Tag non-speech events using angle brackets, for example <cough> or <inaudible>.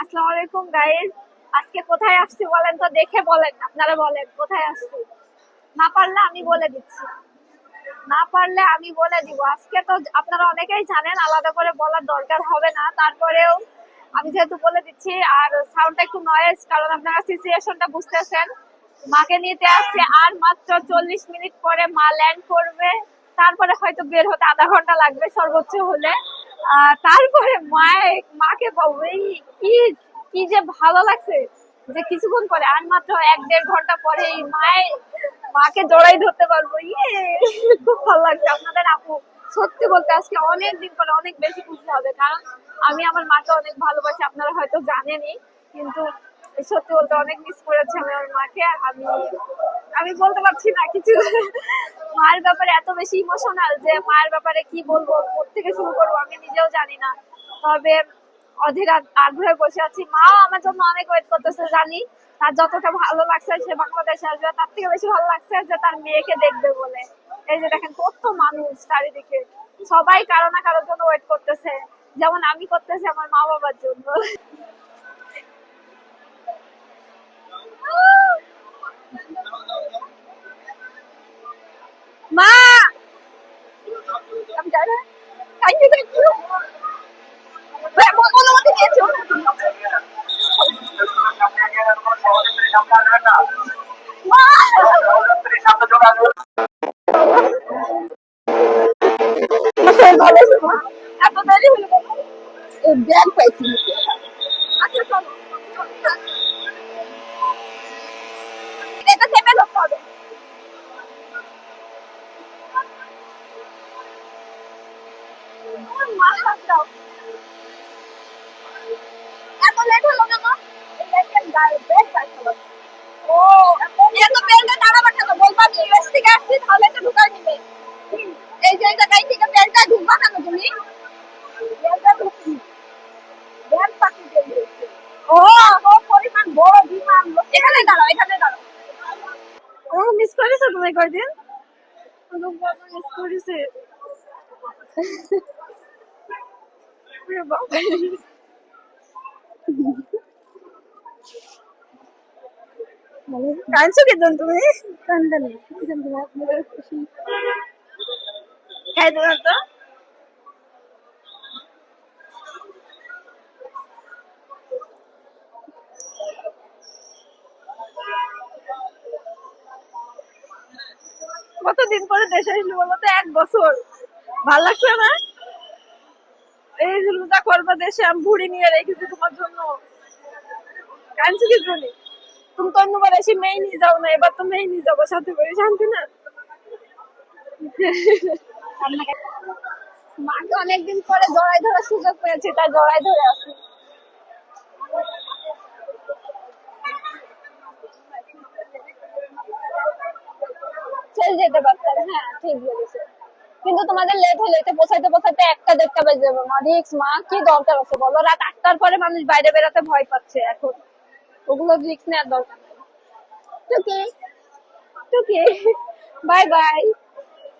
আসসালামু আলাইকুম গাইস আজকে কোথায় আসছি বলেন তো, দেখে বলেন, আপনারা বলেন, কোথায় আসছি? না পারলে আমি বলে দিচ্ছি। না পারলে আমি বলে দিব। আজকে তো আপনারা অনেকেই জানেন, আলাদা করে বলার দরকার হবে না। তারপরেও আমি যেহেতু বলে দিচ্ছি, আর সাউন্ডটা একটু নয়েজ কারণ আপনারা সিচুয়েশনটা বুঝতেছেন। মাকে নিতে আসছে, আর মাত্র চল্লিশ মিনিট পরে মা ল্যান্ড করবে। তারপরে হয়তো বের হতে আধা ঘণ্টা লাগবে সর্বোচ্চ হলে। তারপরে মায়ে, মাকে এই কি কি যে ভালো লাগছে যে কিছুক্ষণ পরে, আর মাত্র এক দেড় ঘণ্টা পরে এই মায়ের মাকে জড়াই ধরতে পারব। ইয়ে খুব ভালো লাগছে আপনাদের আপু। সত্যি বলতে আজকে অনেক দিন পরে অনেক বেশি খুশি হবে, কারণ আমি আমার মাকে অনেক ভালোবাসি, আপনারা হয়তো জানেনই, কিন্তু সত্যি বলতে অনেক মিস করেছি আমি আমার মাকে। আমি আমি বলতে পারছি না কিছু। মায়ের ব্যাপারে এত বেশি ইমোশনাল যে মায়ের ব্যাপারে কি বলব থেকে শুরু করব আমি নিজেও জানি না। তবে অধীর আগ- আগ্রহে বসে আছি। মাও আমার জন্য অনেক ওয়েট করতেছে জানি। তার যতটা ভালো লাগছে সে বাংলাদেশে আসবে। তার থেকে বেশি ভালো লাগছে যে তার মেয়েকে দেখবে বলে। এই যে দেখেন কত মানুষ চারিদিকে। সবাই কারও না কারোর জন্য ওয়েট করতেছে। যেমন আমি করতেছি আমার মা বাবার জন্য <laughs> <laughs> <laughs> মা আমি যাই না থ্যাংক ইউ থ্যাংক ইউ অনুমতি দিয়েছ মা আমার ভালো এত দেরি হলো ব্যাগ পাইছি আচ্ছা চলো এটা চেপে ধরতে হবে আমার মাথা দাও এত লেট হলো কেন? এই দেখেন গায়ে ব্যাগ পাইছি ও এত বেলটা তারা পাঠানো বলবা আমি ইউএস থেকে আসছি তাহলে তো ঢুকাই নিবে এই যে জায়গায় থেকে বেলটা ঢুকবা কেন তুমি? বেলটা ঢুকি। বেল পাখি ও ও পরিমাণ বড় বিমান। এখানে দাঁড়াও এখানে দাঁড়াও। ও মিস করেছ তুমি কয়দিন? মিস করেছে। কান্দানি আপনাদের খুশি খাই দেবো তো। কতদিন পরে দেশে আসলি বলো তো? এক বছর। ভালো লাগছে না? এই রোজা করবে দেশে, আমি ভুড়ি নিয়ে রেখেছি তোমার জন্য। কাঁদছো কি জন্য তুমি তো অন্যবার এসে মেয়ে নিয়ে যাও না, এবার তো মেয়ে নিয়ে যাব সাথে করে, শান্তি না? মাকে অনেকদিন পরে জড়াই ধরার সুযোগ পেয়েছি, তাই জড়াই ধরে আসি চলে যেতে পারতাম হ্যাঁ ঠিক বলেছে। কিন্তু তোমাদের লেট হলে এতে পৌঁছাইতে পৌঁছাইতে একটা দেড়টা বেজে যাবে। মা রিক্স মা কি দরকার আছে বলো? রাত আটটার পরে মানুষ বাইরে বেরোতে ভয় পাচ্ছে এখন। ওগুলো রিক্স নেওয়ার দরকার নেই। টুকি টুকি বাই বাই